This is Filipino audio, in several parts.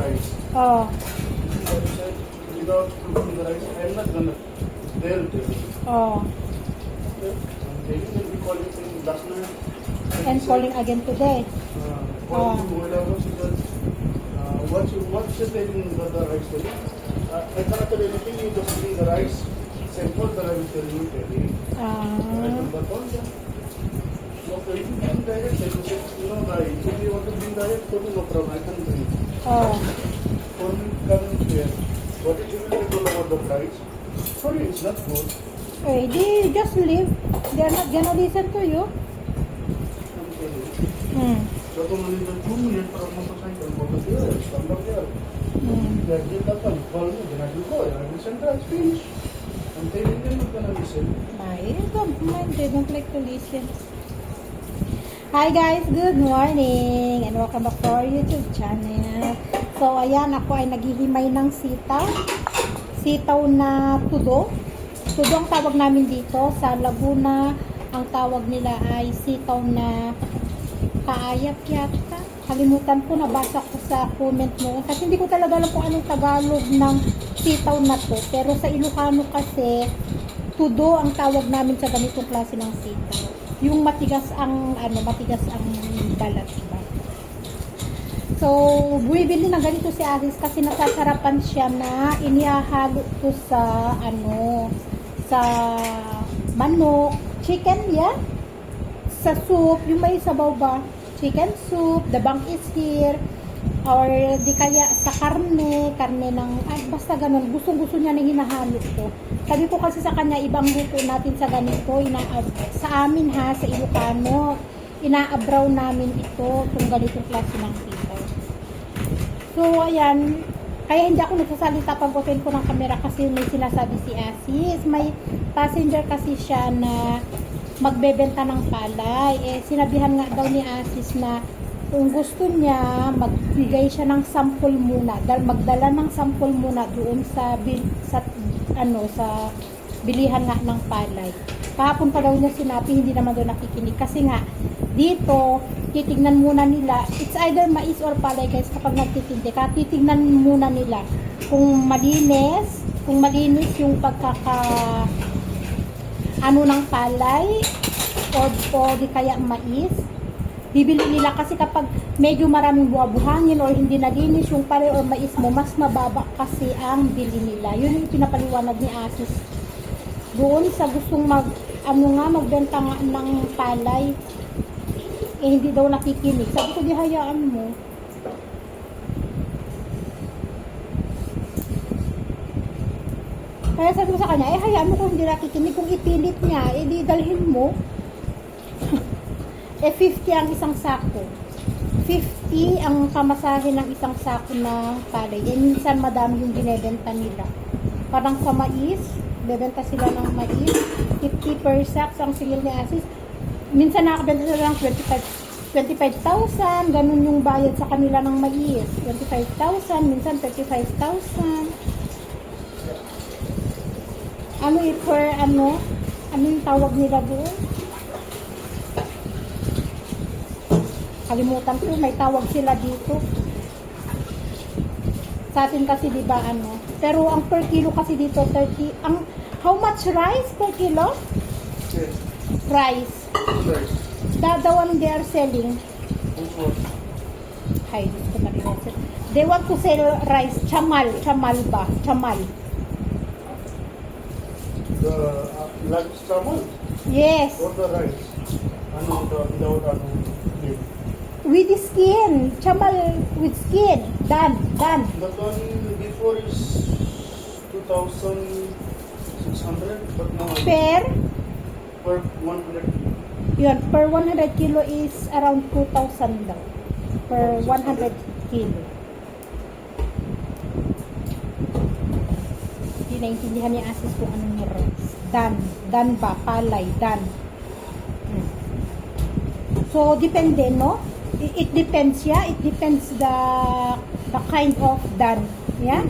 rice. Oh. Said, without cooking the rice, I'm not gonna dare to. Oh. Okay? I'm telling them, we called him last night. And calling again today. Uh, Oh. calling him whatever, she said, uh, what's, what's the telling the, the rice telling? Uh, I cannot tell anything, you just bring the rice, sample that I will tell you, tell you. I Ah. told the call them. Okay, if you bring direct, they will say, you know, right, if you want to bring direct, okay, no problem, I can bring. Oh. Here. What is tell about the price? Sorry, it's not good. Eh, di just leave. They're not gonna listen to you. Hmm. So, kung nandito two minutes para motorcycle, go to there, stand up there. Hmm. They get that one, call me, then I will go, I will send the finish. I'm telling them not gonna listen. Ay, don't mind. They don't like to listen. Hi guys, good morning and welcome back to our YouTube channel. So ayan, ako ay naghihimay ng sitaw. Sitaw na tudo. Tudo ang tawag namin dito. Sa Laguna, ang tawag nila ay sitaw na kaayap yata. Kalimutan ko, nabasa ko sa comment mo. Kasi hindi ko talaga alam kung anong Tagalog ng sitaw na to. Pero sa Ilocano kasi, tudo ang tawag namin sa ganitong klase ng sitaw. Yung matigas ang ano, matigas ang balat, diba? So, bumibili ng ganito si Aris kasi nasasarapan siya na inihahalo to sa ano, sa manok, chicken, yeah? Sa soup, yung may sabaw ba? Chicken soup, the bank is here, or di kaya sa karne, karne ng, ay basta ganun, gustong-gusto niya na hinahalo ko. Sabi ko kasi sa kanya, ibang luto natin sa ganito, ina sa amin ha, sa Ilocano, inaabraw namin ito, itong ganitong klase ng sitaw. So, ayan, kaya hindi ako nagsasalita pag open ko ng camera kasi may sinasabi si Asis. May passenger kasi siya na magbebenta ng palay. Eh, sinabihan nga daw ni Asis na kung gusto niya, magbigay siya ng sample muna. Dahil magdala ng sample muna doon sa, sa, ano, sa bilihan nga ng palay. Kahapon pa daw niya sinabi, hindi naman daw nakikinig. Kasi nga, dito, titignan muna nila, it's either mais or palay guys kapag nagtitindi ka, titignan muna nila kung malinis, kung malinis yung pagkaka ano ng palay o, o di kaya mais bibili nila kasi kapag medyo maraming buha-buhangin or hindi nalinis yung palay or mais mo, mas mababa kasi ang bili nila. Yun yung pinapaliwanag ni Asis. Doon sa gustong mag, ano nga, magbenta nga ng palay, eh hindi daw nakikinig. Sabi ko, di hayaan mo. Kaya sabi ko sa kanya, eh hayaan mo kung hindi nakikinig. Kung ipilit niya, eh di dalhin mo. Eh 50 ang isang sako. 50 ang kamasahe ng isang sako na palay. Eh minsan madami yung binebenta nila. Parang sa mais, bebenta sila ng mais. 50 per sack ang singil ni Asis. Minsan nakabenta sila ng 25 25,000, ganun yung bayad sa kanila ng mais. 25,000, minsan 35,000. Ano eh, per ano? Ano tawag nila doon? Kalimutan ko, may tawag sila dito. Sa atin kasi di ba ano? Pero ang per kilo kasi dito 30. Ang how much rice per kilo? Yes. Rice. Right. The, the one they are selling. Ay, gusto rin yan. They want to sell rice. Chamal. Chamal ba? Chamal. The uh, lunch travel Yes. or the rice? Ano, the, without ano. With skin. Chamal with skin. Done. Done. That one before is 2,600, but now Per, per 100 yun, per 100 kilo is around 2,000 daw. Per 100 kilo. Hindi naintindihan ni Asis kung anong rice. Dan. Dan ba? Palay. Dan. Hmm. So, depende, no? It, depends, yeah? It depends the the kind of dan. Yeah?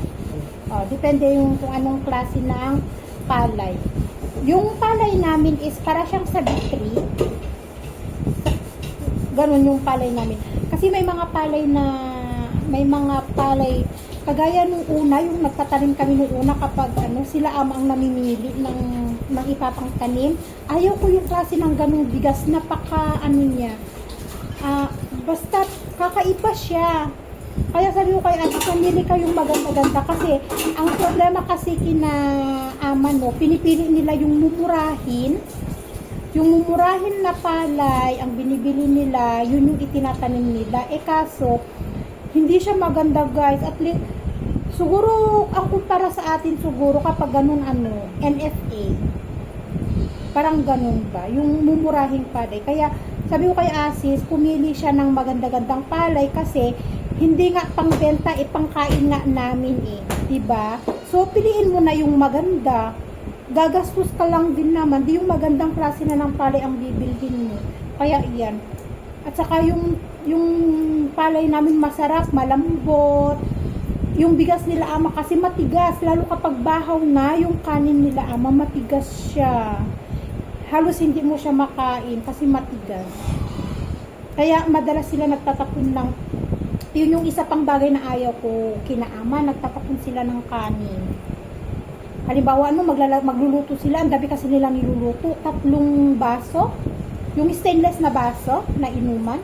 Oh, depende yung kung anong klase ng palay. Yung palay namin is para siyang sa bitri. Ganun yung palay namin. Kasi may mga palay na may mga palay. Kagaya nung una, yung nagtatanim kami nung una kapag ano, sila ama ang namimili ng, ng ipapang tanim. Ayaw ko yung klase ng ganung bigas, napaka ano niya. Ah, basta kakaiba siya. Kaya sabi ko kay ate, pumili kayong maganda-ganda kasi ang problema kasi kina ama no, pinipili nila yung mumurahin. Yung mumurahin na palay, ang binibili nila, yun yung itinatanim nila. Eh kaso, hindi siya maganda guys. At least, siguro, ang kumpara sa atin siguro kapag ganun ano, NFA. Parang ganun ba? Yung mumurahing palay. Kaya, sabi ko kay Asis, pumili siya ng maganda-gandang palay kasi hindi nga pangbenta, eh pangkain nga namin eh. ba? So, piliin mo na yung maganda. Gagastos ka lang din naman. Di yung magandang klase na ng palay ang bibilhin mo. Kaya iyan. At saka yung, yung palay namin masarap, malambot. Yung bigas nila ama kasi matigas. Lalo kapag bahaw na, yung kanin nila ama matigas siya. Halos hindi mo siya makain kasi matigas. Kaya madalas sila nagtatapon ng yun yung isa pang bagay na ayaw ko kinaama, nagtatapon sila ng kanin. Halimbawa, ano, maglala, magluluto sila, ang dami kasi nilang niluluto, tatlong baso, yung stainless na baso na inuman,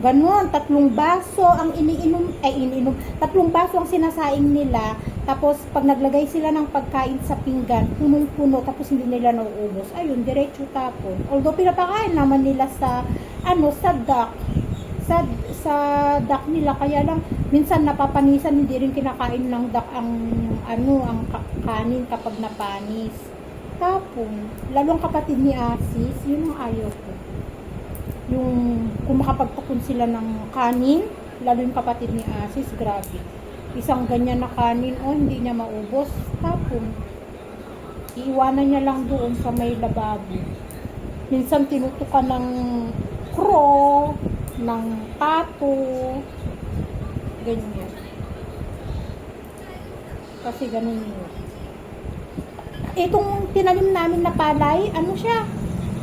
Ganon, tatlong baso ang iniinom, ay iniinom, tatlong baso ang sinasaing nila, tapos pag naglagay sila ng pagkain sa pinggan, punong-puno, tapos hindi nila nauubos. Ayun, diretso tapon. Although pinapakain naman nila sa, ano, sa duck, sa, sa duck nila, kaya lang, minsan napapanisan, hindi rin kinakain ng duck ang, ano, ang ka- kanin kapag napanis. Tapon, lalo ang kapatid ni Asis, yun ang ayaw ko yung kung makapagtapon sila ng kanin, lalo yung kapatid ni Asis, grabe. Isang ganyan na kanin, oh, hindi niya maubos. Tapon, iiwanan niya lang doon sa may lababo. Minsan tinutukan ng crow, ng pato, ganyan. Kasi ganun yun. Itong tinanim namin na palay, ano siya?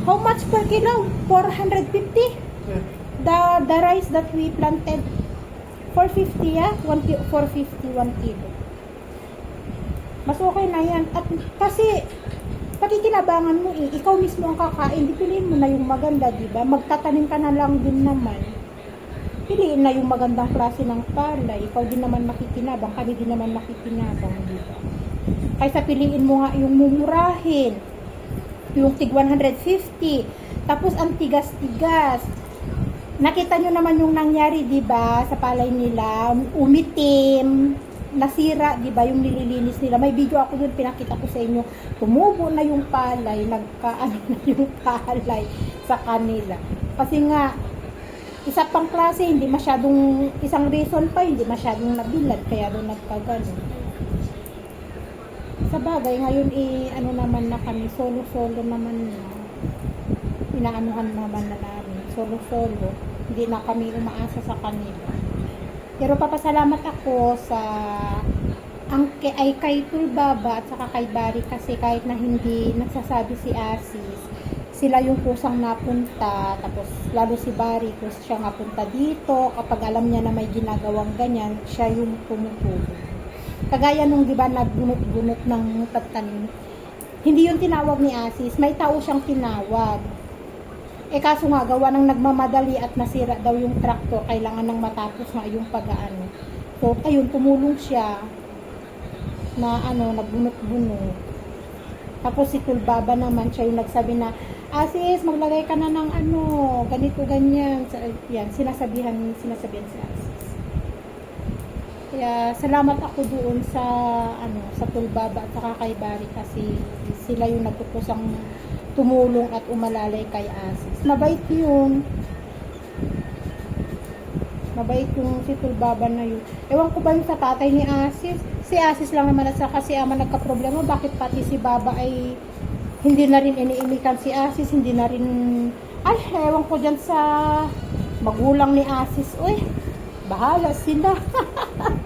How much per kilo? 450? Yeah. The the rice that we planted 450 yeah? 1 ki- 450 1 kilo. Mas okay na yan. At kasi pakikinabangan mo eh. Ikaw mismo ang kakain. Piliin mo na yung maganda, di ba? Magtatanim ka na lang din naman. Piliin na yung magandang klase ng palay. Ikaw din naman makikinabang. Kami din naman makikinabang, di ba? Kaysa piliin mo nga yung mumurahin. Yung tig 150. Tapos ang tigas-tigas. Nakita nyo naman yung nangyari, di ba, sa palay nila, umitim, nasira, di ba, yung nililinis nila. May video ako dun, pinakita ko sa inyo, tumubo na yung palay, nagkaano na yung palay sa kanila. Kasi nga, isa pang klase, hindi masyadong, isang reason pa, hindi masyadong nabilad, kaya doon nagkagano. Sa bagay, ngayon, eh, ano naman na kami, solo-solo naman na inaanuhan naman na namin. Solo-solo. Hindi na kami umaasa sa kanila. Pero papasalamat ako sa ang ay kay Tulbaba at saka kay Bari kasi kahit na hindi nagsasabi si Asis, sila yung kusang napunta, tapos lalo si Bari, kung siya nga punta dito, kapag alam niya na may ginagawang ganyan, siya yung tumutulong. Kagaya nung di ba nagbunot-bunot ng pagtanim, hindi yung tinawag ni Asis, may tao siyang tinawag. Eh kaso nga, gawa ng nagmamadali at nasira daw yung traktor, kailangan nang matapos nga yung pag-ano. So, ayun, tumulong siya na ano, nagbunot-bunot. Tapos si Tulbaba naman, siya yung nagsabi na, Asis, maglagay ka na ng ano, ganito, ganyan. Sa- Yan, sinasabihan, sinasabihan si Asis. Kaya salamat ako doon sa ano sa Tulbaba at saka kay Bari kasi sila yung nagpupusang tumulong at umalalay kay Asis. Mabait yun. Mabait yung si Tulbaba na yun. Ewan ko ba yung sa tatay ni Asis? Si Asis lang naman at saka si Ama nagka-problema. Bakit pati si Baba ay hindi na rin iniimikan si Asis, hindi na rin ay, ewan ko dyan sa magulang ni Asis. Uy, bahala sila.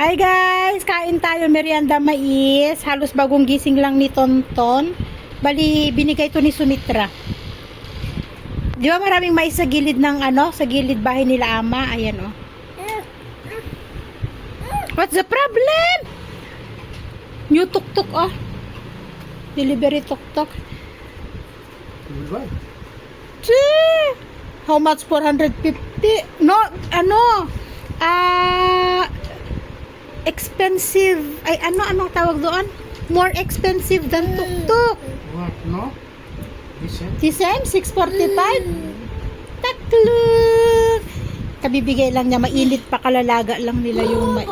Hi guys! Kain tayo merienda mais. Halos bagong gising lang ni Tonton. Bali, binigay to ni Sumitra. Di ba maraming mais sa gilid ng ano, sa gilid bahay nila ama? Ayan oh. What's the problem? New tuk-tuk, oh. Delivery tuk-tuk. How much? 450? No, ano? Ah, expensive. Ay, ano, anong tawag doon? More expensive than tuk-tuk. What? No? The same, 645? Taklo! Kabibigay lang niya, mainit pa kalalaga lang nila yung mais.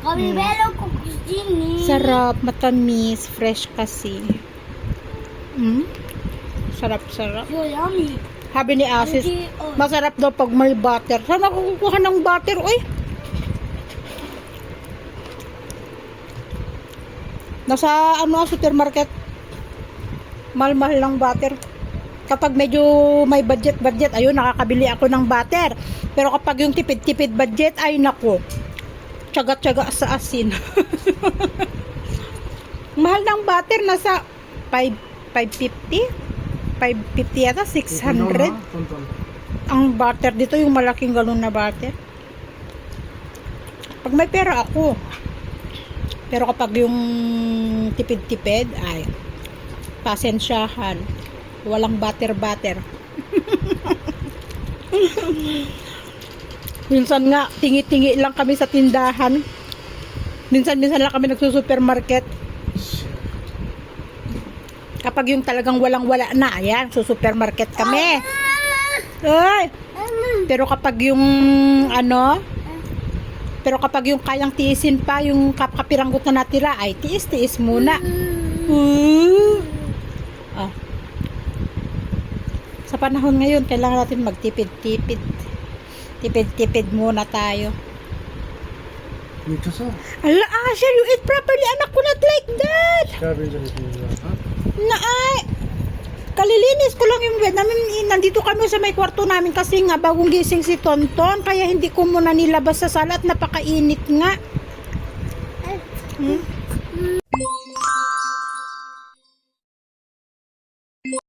Kami meron ko kusini. Sarap, matamis, fresh kasi. Mm? Sarap, sarap. So yummy. Sabi ni Asis, oh. masarap daw pag may butter. Saan ako kukuha ng butter? Uy! Nasa ano supermarket. Mahal-mahal ng butter. Kapag medyo may budget-budget, ayun, nakakabili ako ng butter. Pero kapag yung tipid-tipid budget, ay nako. Tsaga-tsaga sa asin. mahal ng butter, nasa 5, 550? 550 yata, 600. Tonton. Ang butter dito, yung malaking galon na butter. Pag may pera ako. Pero kapag yung tipid-tipid, ay, pasensyahan. Walang butter-butter. Minsan nga, tingi-tingi lang kami sa tindahan. Minsan-minsan lang kami nagsusupermarket. Kapag yung talagang walang-wala na, ayan, susupermarket kami. Ay! Pero kapag yung ano, pero kapag yung kayang tiisin pa, yung kap kapiranggot na natira, ay tiis-tiis muna. Ooh. Ah. Sa panahon ngayon, kailangan natin magtipid-tipid. Tipid-tipid muna tayo. Dito sa. Ala, Asher, you eat properly. Anak ko not like that. Sabi? Na ay, kalilinis ko lang yung bed namin. Eh, Nandito kami sa may kwarto namin kasi nga bagong gising si Tonton. Kaya hindi ko muna nilabas sa sala at napakainit nga.